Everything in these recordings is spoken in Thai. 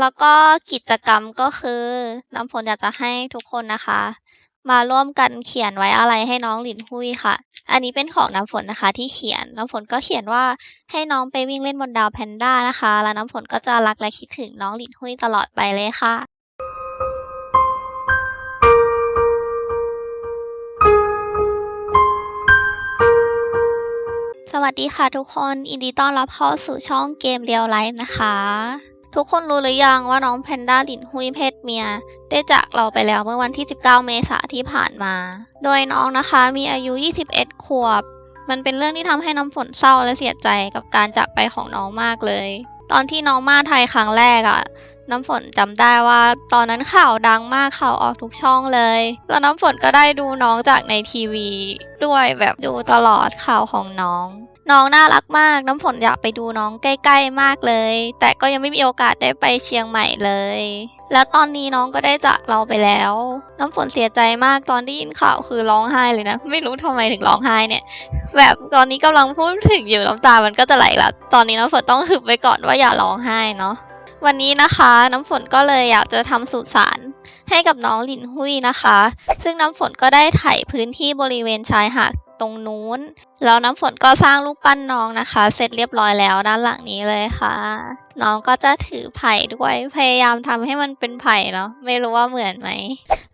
แล้วก็กิจกรรมก็คือน้ำฝนอยากจะให้ทุกคนนะคะ มาร่วมกันเขียนไว้อะไรให้น้องหลินหุยค่ะ อันนี้เป็นของน้ำฝนนะคะ ที่เขียนน้ำฝนก็เขียนว่าให้น้องไปวิ่งเล่นบนดาวแพนด้านะคะ แล้วน้ำฝนก็จะรักและคิดถึงน้องหลินหุยตลอดไปเลยค่ะสวัสดีค่ะทุกคนยินดีต้อนรับเข้าสู่ช่องเกมเรียลไลฟ์นะคะ ทุกคนรู้หรือยังว่าน้องแพนด้าหลินหุยเพศเมีย ได้จากเราไปแล้วเมื่อวันที่ 19 เมษายนที่ผ่านมา โดยน้องนะคะมีอายุ 21 ขวบ มันเป็นเรื่องที่ทำให้น้ำฝนเศร้าและเสียใจกับการจากไปของน้องมากเลย ตอนที่น้องมาไทยครั้งแรกอะ่ะน้ำฝนจำได้ว่าตอนนั้นข่าวดังมากข่าวออกทุกช่องเลย แล้วน้ำฝนก็ได้ดูน้องจากในทีวี ด้วยแบบดูตลอดข่าวของน้อง น้องน่ารักมาก น้ำฝนอยากไปดูน้องใกล้ๆมากเลย แต่ก็ยังไม่มีโอกาสได้ไปเชียงใหม่เลย แล้วตอนนี้น้องก็ได้จากเราไปแล้ว น้ำฝนเสียใจมากตอนได้ยินข่าวคือร้องไห้เลยนะ ไม่รู้ทำไมถึงร้องไห้เนี่ย แบบตอนนี้กำลังพูดถึงอยู่น้ำตามันก็จะไหลแล้วตอนนี้น้ำฝนต้องหึบไว้ก่อนว่าอย่าร้องไห้เนาะวันนี้นะคะน้ำฝนก็เลยอยากจะทำสุสานให้กับน้องหลินหุยนะคะ ซึ่งน้ำฝนก็ได้ไถพื้นที่บริเวณชายหาด ตรงนู้น แล้วน้ำฝนก็สร้างรูปปั้นน้องนะคะ เสร็จเรียบร้อยแล้วด้านหลังนี้เลยค่ะ น้องก็จะถือไผ่ด้วยพยายามทำให้มันเป็นไผ่เนาะไม่รู้ว่าเหมือนไหม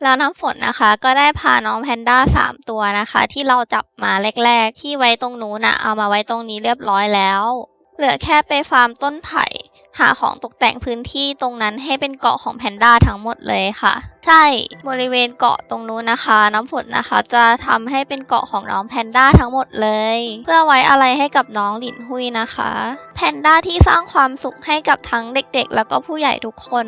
แล้วน้ำฝนนะคะก็ได้พาน้องแพนด้าสามตัวนะคะ ที่เราจับมาแรก ๆ ที่ไว้ตรงนู้นนะเอามาไว้ตรงนี้เรียบร้อยแล้ว เหลือแค่ไปฟาร์มต้นไผ่ หาของตกแต่งพื้นที่ตรงนั้นให้เป็นเกาะของแพนด้าทั้งหมดเลยค่ะ ใช่บริเวณเกาะตรงนู้นนะคะ น้ำฝนนะคะ จะทำให้เป็นเกาะของน้องแพนด้าทั้งหมดเลย เพื่อไว้อะไรให้กับน้องหลินหุยนะคะ แพนด้าที่สร้างความสุขให้กับทั้งเด็กๆ แล้วก็ผู้ใหญ่ทุกคน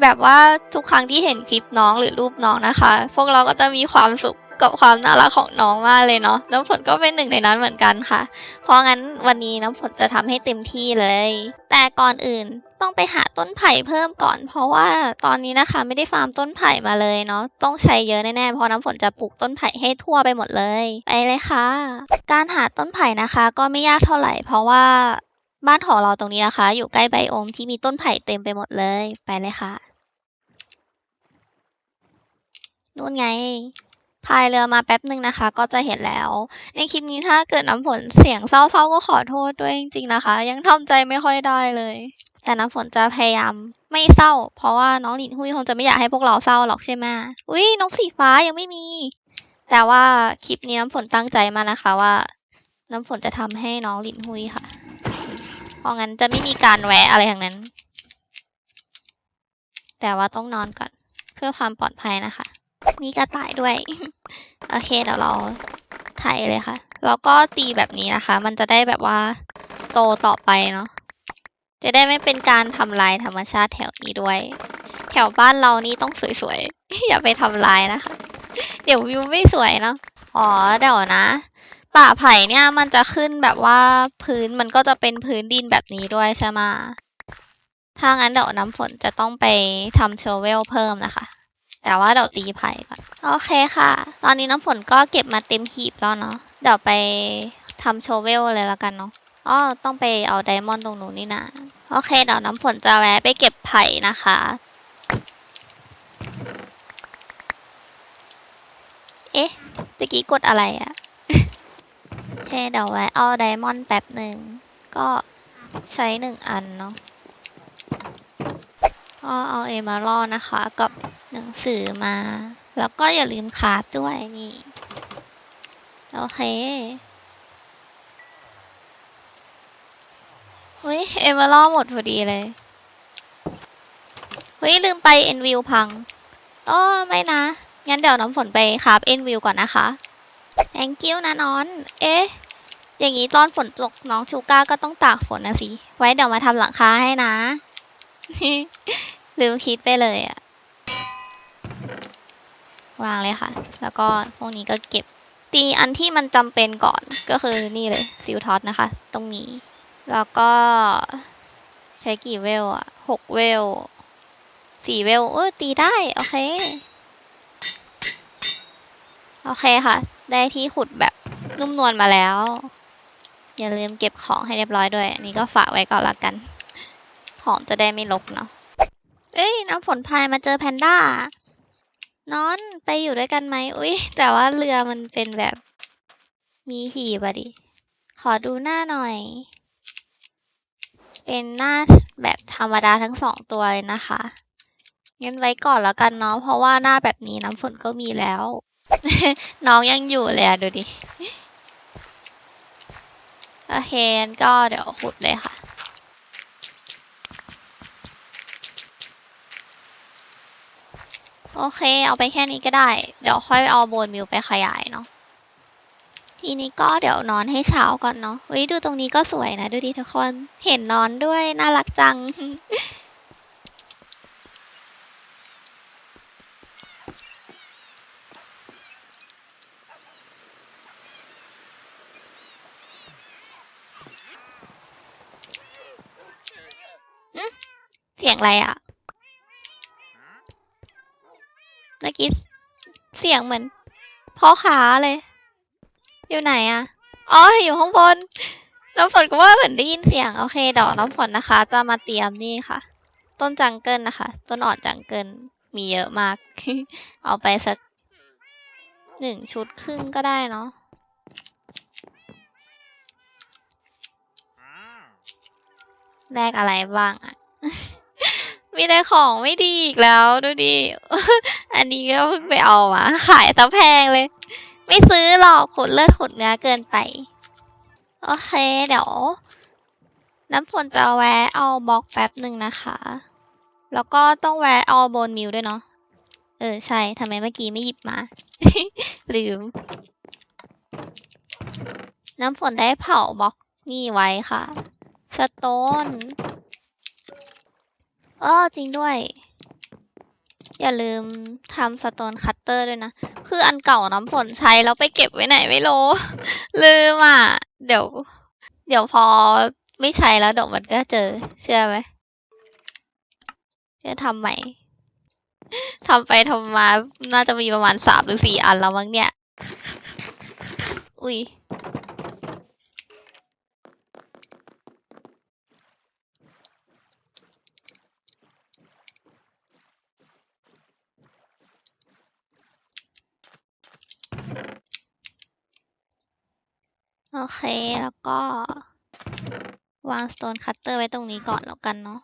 แบบว่าทุกครั้งที่เห็นคลิปน้องหรือรูปน้องนะคะ พวกเราก็จะมีความสุข กับความน่ารักของน้องมากเลยเนาะน้ำฝนก็เป็นหนึ่งในนั้นเหมือนกันค่ะ เพราะงั้นวันนี้น้ำฝนจะทำให้เต็มที่เลย แต่ก่อนอื่นต้องไปหาต้นไผ่เพิ่มก่อน เพราะว่าตอนนี้นะคะไม่ได้ฟาร์มต้นไผ่มาเลยเนาะต้องใช้เยอะแน่ๆเพราะน้ำฝนจะปลูกต้นไผ่ให้ทั่วไปหมดเลย ไปเลยค่ะ การหาต้นไผ่นะคะ ก็ไม่ยากเท่าไหร่ เพราะว่าบ้านของเราตรงนี้นะคะ อยู่ใกล้ไบโอมที่มีต้นไผ่เต็มไปหมดเลย ไปเลยค่ะนู่นไง พายเรือมาแป๊บหนึ่งนะคะ ก็จะเห็นแล้ว ในคลิปนี้ถ้าเกิดน้ำฝนเสียงเศร้าๆก็ขอโทษด้วยจริงๆนะคะ ยังทำใจไม่ค่อยได้เลย แต่น้ำฝนจะพยายามไม่เศร้า เพราะว่าน้องหลินหุยคงจะไม่อยากให้พวกเราเศร้าหรอกใช่ไหมอุ้ยน้องสีฟ้ายังไม่มี แต่ว่าคลิปนี้น้ำฝนตั้งใจมานะคะว่า น้ำฝนจะทำให้น้องหลินหุยค่ะ เพราะงั้นจะไม่มีการแวะอะไรทั้งนั้น แต่ว่าต้องนอนก่อนเพื่อความปลอดภัยนะคะ มีกระต่ายด้วย โอเคเดี๋ยวเราไถเลยค่ะ แล้วก็ตีแบบนี้นะคะ มันจะได้แบบว่าโตต่อไปเนาะ จะได้ไม่เป็นการทำลายธรรมชาติแถวนี้ด้วย แถวบ้านเรานี่ต้องสวยๆ อย่าไปทำลายนะคะ เดี๋ยววิวไม่สวยเนาะ อ๋อเดี๋ยวนะป่าไผ่เนี่ยมันจะขึ้นแบบว่าพื้นมันก็จะเป็นพื้นดินแบบนี้ด้วยใช่ไหมถ้างั้นเดี๋ยวน้ำฝนจะต้องไปทำเชเวลเพิ่มนะคะ แต่ว่าเดี๋ยวตีไผ่ก่อน โอเคค่ะ ตอนนี้น้ำฝนก็เก็บมาเต็มหีบแล้วเนาะ เดี๋ยวไปทำโชเวลเลยล้วกันเนาะอ๋อต้องไปเอาไดมอนด์ตรงนู้นนี่นะ โอเค เดี๋ยวน้ำฝนจะแวะไปเก็บไผ่นะคะ เอ๊ะตะกี้กดอะไรอะโอเค เดี๋ยวแวะเอาไดมอนด์แป๊บหนึ่ง ก็ใช้หนึ่งอันเนาะก็เอาเอมาลอนะคะกับ หนังสือมา แล้วก็อย่าลืมคาร์ดด้วยนี่ โอเคเฮ้ยเอมาลอหมดพอดีเลยเฮ้ยลืมไปเอ็นวิวพังอ๋อไม่นะ งั้นเดี๋ยวน้ำฝนไปคาบเอ็นวิวก่อนนะคะ thank you นะน้อน เอ๊ะ อย่างนี้ตอนฝนตกน้องชูก้าก็ต้องตากฝนนะสิ ไว้เดี๋ยวมาทำหลังคาให้นะ ลืมคิดไปเลยอะ วางเลยค่ะ แล้วก็พวกนี้ก็เก็บ ตีอันที่มันจำเป็นก่อนก็คือนี่เลยซิลท็อตนะคะ ตรงนี้ แล้วก็ใช้กี่เวลอะหกเวลสี่เวลเออตีได้ โอเค โอเคค่ะ ได้ที่ขุดแบบนุ่มนวลมาแล้ว อย่าลืมเก็บของให้เรียบร้อยด้วยอันนี้ก็ฝากไว้ก่อนละกัน ของจะได้ไม่รกเนาะเอ้ย น้ำฝนพายมาเจอแพนด้า นอนไปอยู่ด้วยกันไหมอุ้ยแต่ว่าเรือมันเป็นแบบ มีหีบอะดิ ขอดูหน้าหน่อย เป็นหน้าแบบธรรมดาทั้งสองตัวเลยนะคะงั้นไว้ก่อนแล้วกันเนาะเพราะว่าหน้าแบบนี้น้ำฝนก็มีแล้ว น้องยังอยู่เลยอะดูดิ โอเคก็เดี๋ยวขุดเลยค่ะ โอเค เอาไปแค่นี้ก็ได้ เดี๋ยวค่อยเอาโบนมิวไปขยายเนาะทีนี้ก็เดี๋ยวนอนให้เช้าก่อนเนาะเฮ้ยดูตรงนี้ก็สวยนะ ดูดิทุกคน เห็นนอนด้วย น่ารักจัง เสียงอะไรอะ่ะ เมื่อกี้เสียงเหมือนพ่อขาเลย อยู่ไหนอะอ๋ออยู่ข้างบนน้ำฝนก็ว่าเหมือนได้ยินเสียงโอเคเดี๋ยวน้ำฝนนะคะ จะมาเตรียมนี่ค่ะ ต้นจังเกิลนะคะ ต้นอ่อนจังเกิลมีเยอะมาก เอาไปสักหนึ่งชุดครึ่งก็ได้เนาะแลกอะไรบ้างอะ มีแต่ของไม่ดีอีกแล้วดูดิ อันนี้ก็เพิ่งไปเอามา ขายซะแพงเลย ไม่ซื้อหรอกขนเลือดขนเนื้อเกินไป โอเค เดี๋ยว น้ำฝนจะแวะเอาบล็อกแป๊บหนึ่งนะคะ แล้วก็ต้องแวะเอาโบนมิวด้วยเนาะ เออ ใช่ทำไมเมื่อกี้ไม่หยิบมา ลืม น้ำฝนได้เผาบล็อกนี่ไว้ค่ะ สโตน อ้อจริงด้วย อย่าลืมทำสโตนคัตเตอร์ด้วยนะ คืออันเก่าน้ำฝนใช้แล้วไปเก็บไว้ไหนไม่รู้ ลืมอะ เดี๋ยว เดี๋ยวพอไม่ใช้แล้วดี๋ยวมันก็เจอ เชื่อไหมจะทำใหม่ทำไปทำมา น่าจะมีประมาณสามหรือสี่อันแล้วมั้งเนี่ย อุ้ย เค แล้วก็ วางสโตนคัตเตอร์ไว้ตรงนี้ก่อนแล้วกันเนาะ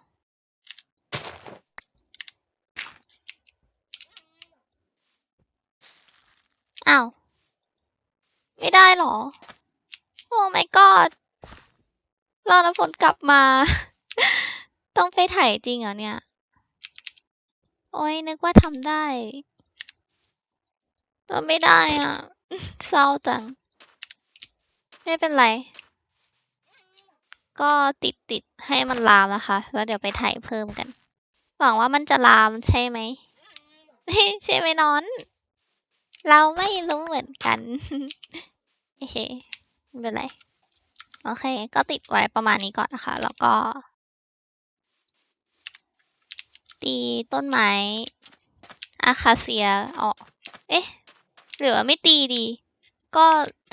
อ้าว ไม่ได้เหรอ โอ้ my god รอน้ำฝนกลับมา ต้องไปถ่ายจริงเหรอเนี่ย โอ้ยนึกว่าทำได้แต่ไม่ได้อะ เศร้าจัง ไม่เป็นไร ก็ติดติดๆให้มันลามนะคะ แล้วเดี๋ยวไปถ่ายเพิ่มกัน หวังว่ามันจะลามใช่ไหม ใช่ไหมนอน เราไม่รู้เหมือนกันโอเคไม่เป็นไร โอเค ก็ติดไว้ประมาณนี้ก่อนนะคะ แล้วก็ ตีต้นไม้อาคาเซียออก เอ๊ะ หรือว่าไม่ตีดี ก็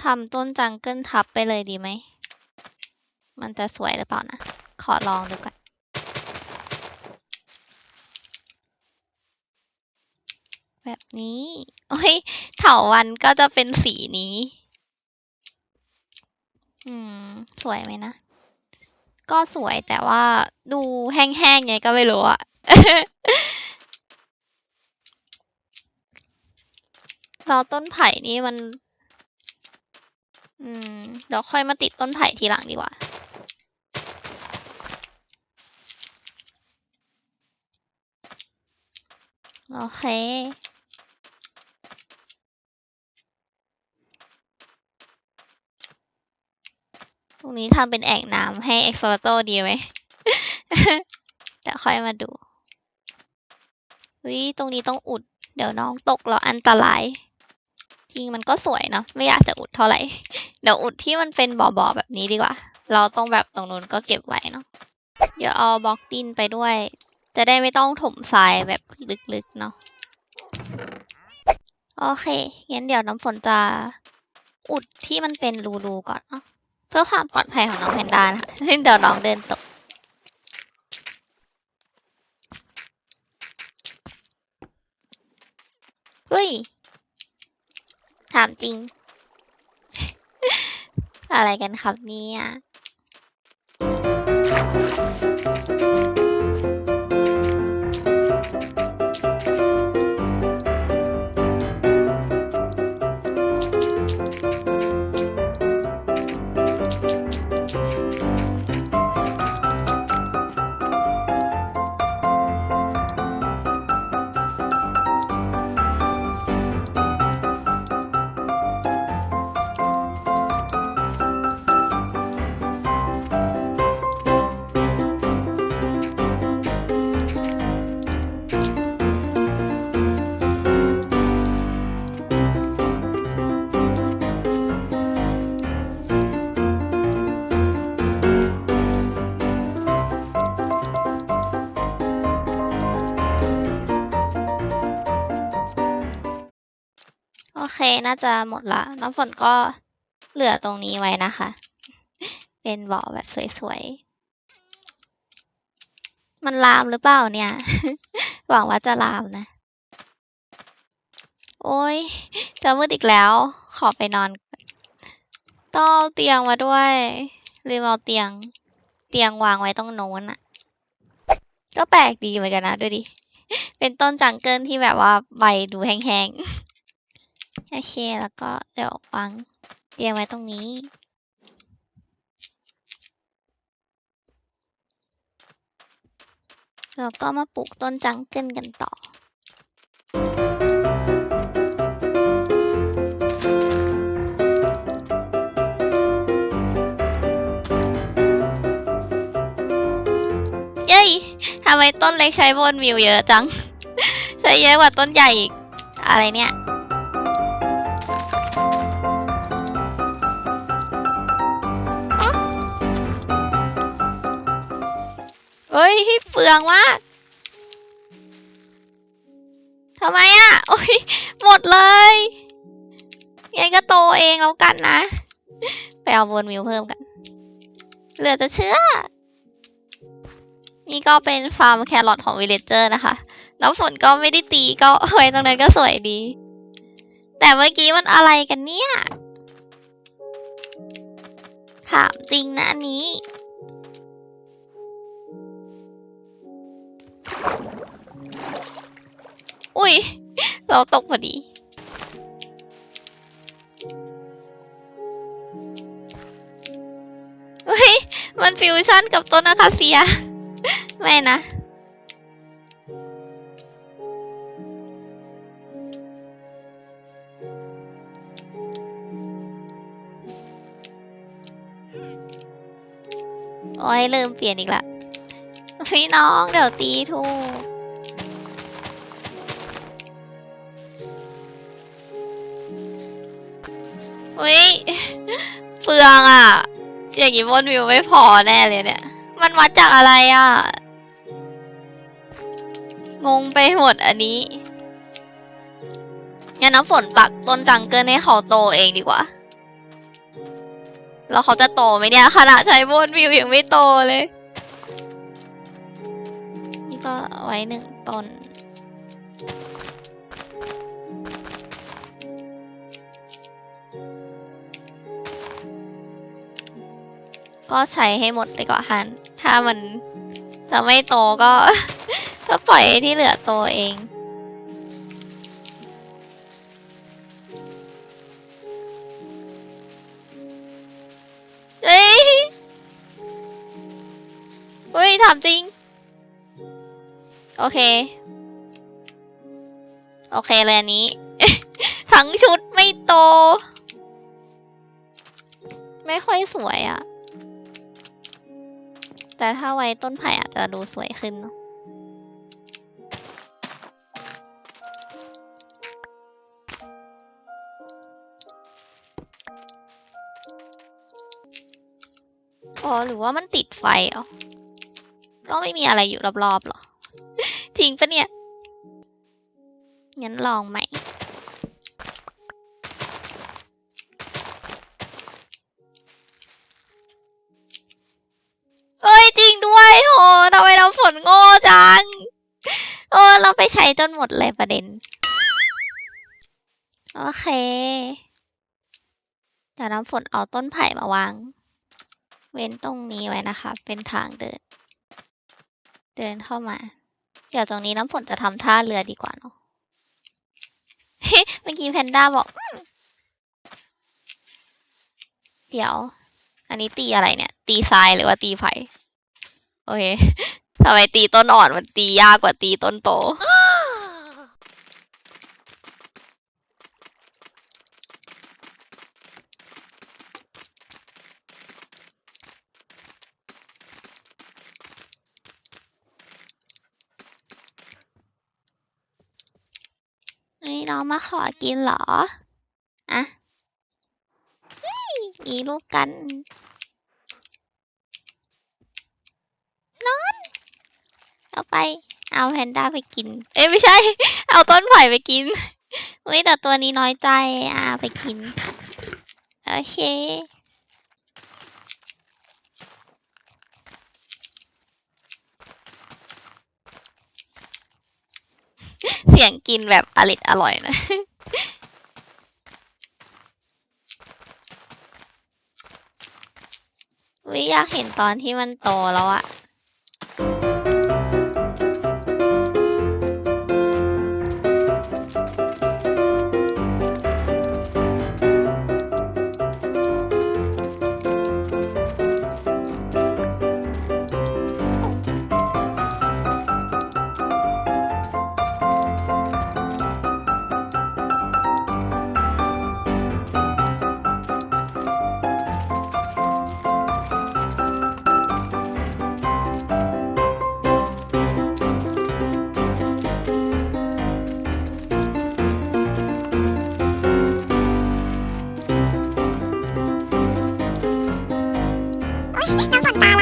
ทำต้นจังเกิลทับไปเลยดีไหม มันจะสวยหรือเปล่านะ ขอลองดูก่อนแบบนี้ โอ้ย เถาวันก็จะเป็นสีนี้ อืม สวยไหมนะ ก็สวยแต่ว่าดูแห้งๆไงก็ไม่รู้อะเราต้นไผ่นี่มัน อืมเดี๋ยวค่อยมาติดต้นไผ่ทีหลังดีกว่า โอเค ตรงนี้ทำเป็นแอ่งน้ำให้เอ็กโซโตดีไหมเดี๋ยวค่อยมาดูวิตรงนี้ต้องอุด เดี๋ยวน้องตกแล้วอันตราย จริงมันก็สวยเนาะไม่อยากจะอุดเท่าไหร่ เดี๋ยวอุดที่มันเป็นบ่อๆแบบนี้ดีกว่า เราต้องแบบตรงนู้นก็เก็บไว้เนาะ เดี๋ยวเอาบล็อกดินไปด้วย จะได้ไม่ต้องถมทรายแบบลึกๆเนาะ โอเค งั้นเดี๋ยวน้ำฝนจะอุดที่มันเป็นรูๆก่อนเนาะ เพื่อความปลอดภัยของน้องแพนด้านะคะเดี๋ยวน้องเดินตกเฮ้ย ถามจริง อะไรกันครับเนี่ย น่าจะหมดละน้ำฝนก็เหลือตรงนี้ไว้นะคะ เป็นบาะแบบสวยๆ มันลามหรือเปล่าเนี่ย หวังว่าจะลามนะ โอ้ยจะมืดอีกแล้ว ขอไปนอนก่อนต้องเอาเตียงมาด้วยลืมเอาเตียง เตียงวางไว้ตรงโน้นอะก็แปลกดีเหมือนกันนะดูดิ เป็นต้นจังเกิลที่แบบว่าใบดูแห้งๆ โอเค แล้วก็เดี๋ยววางเตียงไว้ตรงนี้ แล้วก็มาปลูกต้นจังเกิลกันต่อเย้ยทำไมต้นเล็กใช้บนวิวเยอะจัง ใช้เยอะกว่าต้นใหญ่อีก อะไรเนี่ย ยเปลืองมากทำไมอะ โอ้ยหมดเลยไงก็โตเองแล้วกันนะ ไปเอาบนวิวเพิ่มกัน เหลือจะเชื่อ นี่ก็เป็นฟาร์มแครอทของวิลเลจเจอร์นะคะ แล้วฝนก็ไม่ได้ตีก็ไว้ตรงนั้นก็สวยดี แต่เมื่อกี้มันอะไรกันเนี่ย ถามจริงนะอันนี้ ย เราตกพอดี เฮ้ย มันฟิวชั่นกับต้นอาคาเซีย ไม่นะโอ้ยลืมเปลี่ยนอีกละพี่น้องเดี๋ยวตีถูก อุ้ยเฟืองอะ อย่างงี้บนวิวไม่พอแน่เลยเนี่ย มันวัดจากอะไรอะ งงไปหมดอันนี้งั้นน้ำฝนปักต้นจังเกิลให้เขาโตเองดีกว่า แล้วเขาจะโตไหมเนี่ยขณะใช้บนวิวยังไม่โตเลย นี่ก็ไว้หนึ่งต้น ก็ใช้ให้หมดเลยก่อนฮัน ถ้ามันจะไม่โตก็ ก็ปล่อยให้ที่เหลือโตเองเฮ้ยเฮ้ยถามจริง โอเค โอเคเลยอันนี้ ทั้งชุดไม่โต ไม่ค่อยสวยอะ่ะ แต่ถ้าไว้ต้นไผ่อาจจะดูสวยขึ้นเนอะอ๋อหรือว่ามันติดไฟเหรอก็ไม่มีอะไรอยู่รอบๆหรอ จริงปะเนี่ย งั้นลองใหม่ โง่จังเออเราไปใช้จนหมดเลยประเด็น โอเค เดี๋ยวน้ำฝนเอาต้นไผ่มาวาง เว้นตรงนี้ไว้นะคะ เป็นทางเดิน เดินเข้ามา เดี๋ยวตรงนี้น้ำฝนจะทำท่าเรือดีกว่าเนาะเมื่อกี้แพนด้าบอกเดี๋ยว อันนี้ตีอะไรเนี่ย ตีทรายหรือว่าตีไผ่ โอเค ทำไมตีต้นอ่อนมันตียากกว่าตีต้นโตนี่น้องมาขอกินเหรออะเฮ้ยมีลูกกันอน เอาไป เอาแพนด้าไปกิน เอ้ยไม่ใช่ เอาต้นไผ่ไปกินเฮ้ยแต่ตัวนี้น้อยใจอ่าไปกิน โอเคเสียงกินแบบอริดอร่อยนะ วิอยากเห็นตอนที่มันโตแล้วอะ น้องฝนตา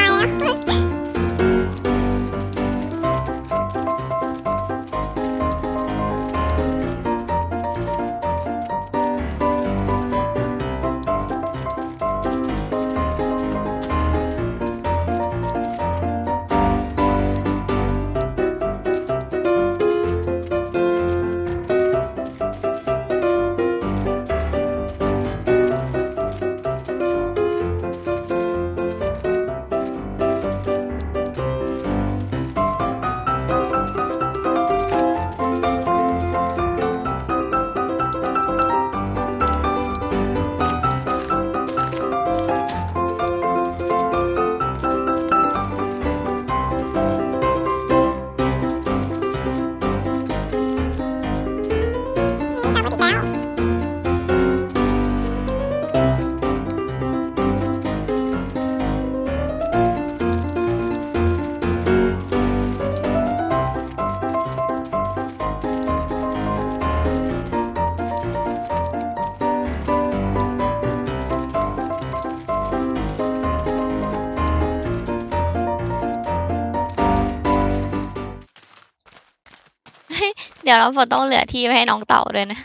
เดี๋ยวน้องฝนต้องเหลือที่ไว้ให้น้องเต่าด้วยนะ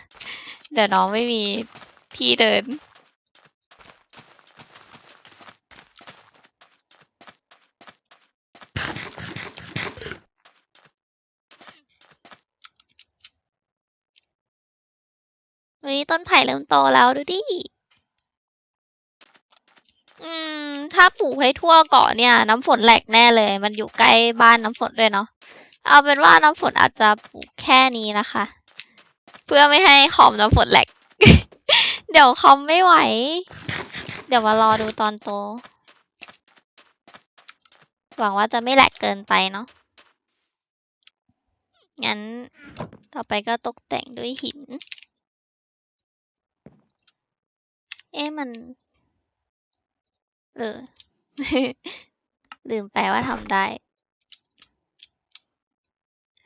เดี๋ยวน้องไม่มีที่เดิน เฮ้ยต้นไผ่เริ่มโตแล้วดูดิ อืม ถ้าปลูกให้ทั่วเกาะเนี่ย น้ำฝนแหลกแน่เลย มันอยู่ใกล้บ้านน้ำฝนด้วยเนาะ เอาเป็นว่าน้ำฝนอาจจะปลูกแค่นี้นะคะ เพื่อไม่ให้คอมน้ำฝนแหลก เดี๋ยวคอมไม่ไหว เดี๋ยวมารอดูตอนโต หวังว่าจะไม่แหลกเกินไปเนาะ งั้นต่อไปก็ตกแต่งด้วยหิน เอ๊ะมัน เออลืมไปว่าทำได้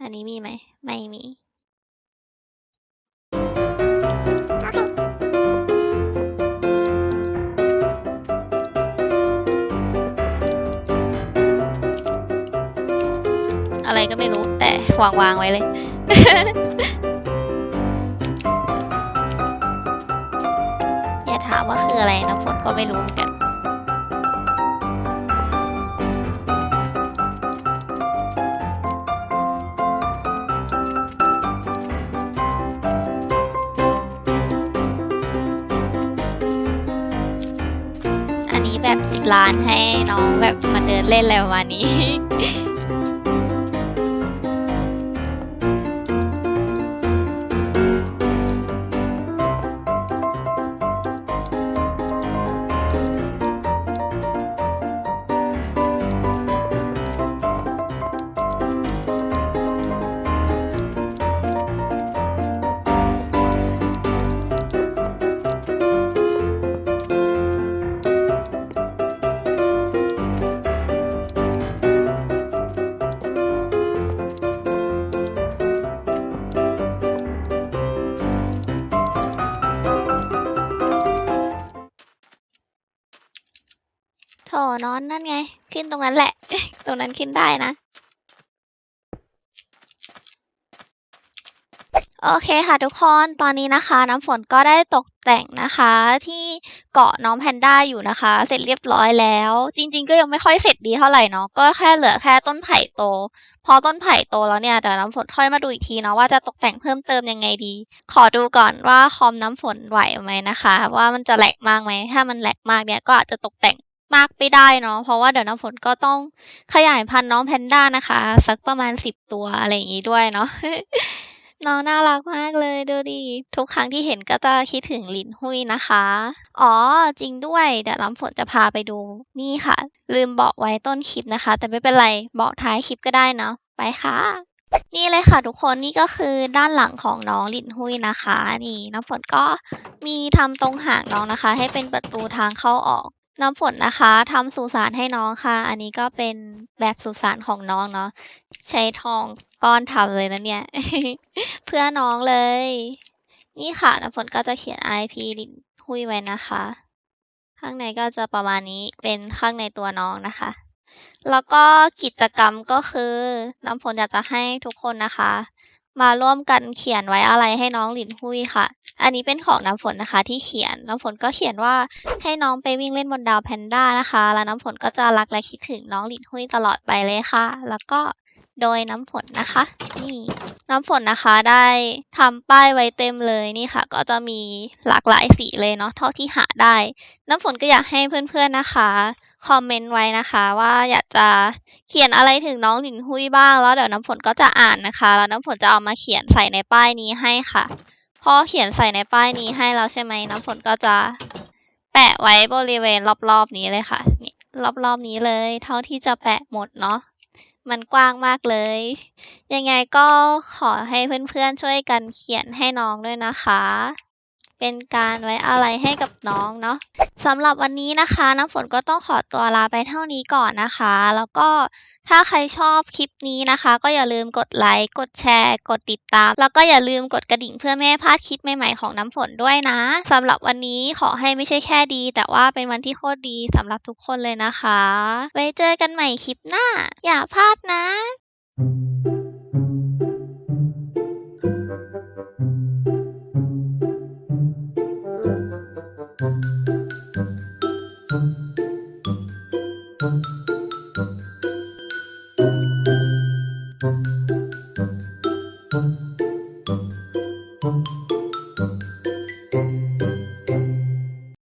อันนี้มีไหม ไม่มีอะไรก็ไม่รู้แต่วางวางไว้เลย อย่าถามว่าคืออะไรน้ำฝนก็ไม่รู้เหมือนกัน แบบปิดร้านให้น้องแบบมาเดินเล่นอะไรวันนี้ โถนอนนั่นไง ขึ้นตรงนั้นแหละ ตรงนั้นขึ้นได้นะ โอเคค่ะทุกคนตอนนี้นะคะ น้ำฝนก็ได้ตกแต่งนะคะ ที่เกาะน้องแพนด้าอยู่นะคะ เสร็จเรียบร้อยแล้ว จริง ๆ ก็ยังไม่ค่อยเสร็จดีเท่าไหร่เนาะก็แค่เหลือแค่ต้นไผ่โต พอต้นไผ่โตแล้วเนี่ยเดี๋ยวน้ำฝนค่อยมาดูอีกทีเนาะว่าจะตกแต่งเพิ่มเติมยังไงดี ขอดูก่อนว่าคอมน้ำฝนไหวไหมนะคะ ว่ามันจะแหลกมากไหมถ้ามันแหลกมากเนี่ยก็อาจจะตกแต่ง มากไปได้เนาะเพราะว่าเดี๋ยวน้ำฝนก็ต้องขยายพันธุ์น้องแพนด้านะคะ สักประมาณสิบตัวอะไรอย่างงี้ด้วยเนาะน้องน่ารักมากเลยดูดิทุกครั้งที่เห็นก็จะคิดถึงลินหุยนะคะ อ๋อจริงด้วย เดี๋ยวน้ำฝนจะพาไปดูนี่ค่ะ ลืมบอกไว้ต้นคลิปนะคะ แต่ไม่เป็นไรบอกท้ายคลิปก็ได้เนาะไปค่ะ นี่เลยค่ะทุกคนนี่ก็คือด้านหลังของน้องลินหุยนะคะ นี่น้ำฝนก็มีทำตรงหางน้องนะคะ ให้เป็นประตูทางเข้าออก น้ำฝนนะคะทำสุสานให้น้องค่ะ อันนี้ก็เป็นแบบสุสานของน้องเนาะใช้ทองก้อนทำเลยนะเนี่ย เพื่อน้องเลย นี่ค่ะน้ำฝนก็จะเขียน IP ลินหุยไว้นะคะ ข้างในก็จะประมาณนี้เป็นข้างในตัวน้องนะคะ แล้วก็กิจกรรมก็คือน้ำฝนอยากจะให้ทุกคนนะคะ มาร่วมกันเขียนไว้อะไรให้น้องหลินหุยค่ะ อันนี้เป็นของน้ำฝนนะคะที่เขียน น้ำฝนก็เขียนว่าให้น้องไปวิ่งเล่นบนดาวแพนด้านะคะ แล้วน้ำฝนก็จะรักและคิดถึงน้องหลินหุยตลอดไปเลยค่ะ แล้วก็โดยน้ำฝนนะคะ นี่น้ำฝนนะคะได้ทำป้ายไว้เต็มเลยนี่ค่ะ ก็จะมีหลากหลายสีเลยเนาะเท่าที่หาได้ น้ำฝนก็อยากให้เพื่อนๆนะคะ คอมเมนต์ไว้นะคะ ว่าอยากจะเขียนอะไรถึงน้องหลินหุยบ้างแล้วเดี๋ยวน้ำฝนก็จะอ่านนะคะ แล้วน้ำฝนจะเอามาเขียนใส่ในป้ายนี้ให้ค่ะพอเขียนใส่ในป้ายนี้ให้แล้วใช่ไหมน้ำฝนก็จะแปะไว้บริเวณรอบๆนี้เลยค่ะนี่รอบๆนี้เลย เท่าที่จะแปะหมดเนาะมันกว้างมากเลย ยังไงก็ขอให้เพื่อนๆช่วยกันเขียนให้น้องด้วยนะคะ เป็นการไว้อะไรให้กับน้องเนาะสำหรับวันนี้นะคะ น้ำฝนก็ต้องขอตัวลาไปเท่านี้ก่อนนะคะ แล้วก็ถ้าใครชอบคลิปนี้นะคะ ก็อย่าลืมกดไลค์กดแชร์ กดติดตาม แล้วก็อย่าลืมกดกระดิ่งเพื่อไม่ให้พลาดคลิปใหม่ๆของน้ำฝนด้วยนะสำหรับวันนี้ขอให้ไม่ใช่แค่ดี แต่ว่าเป็นวันที่โคตรดีสำหรับทุกคนเลยนะคะ ไว้เจอกันใหม่คลิปหน้า อย่าพลาดนะ Thank you.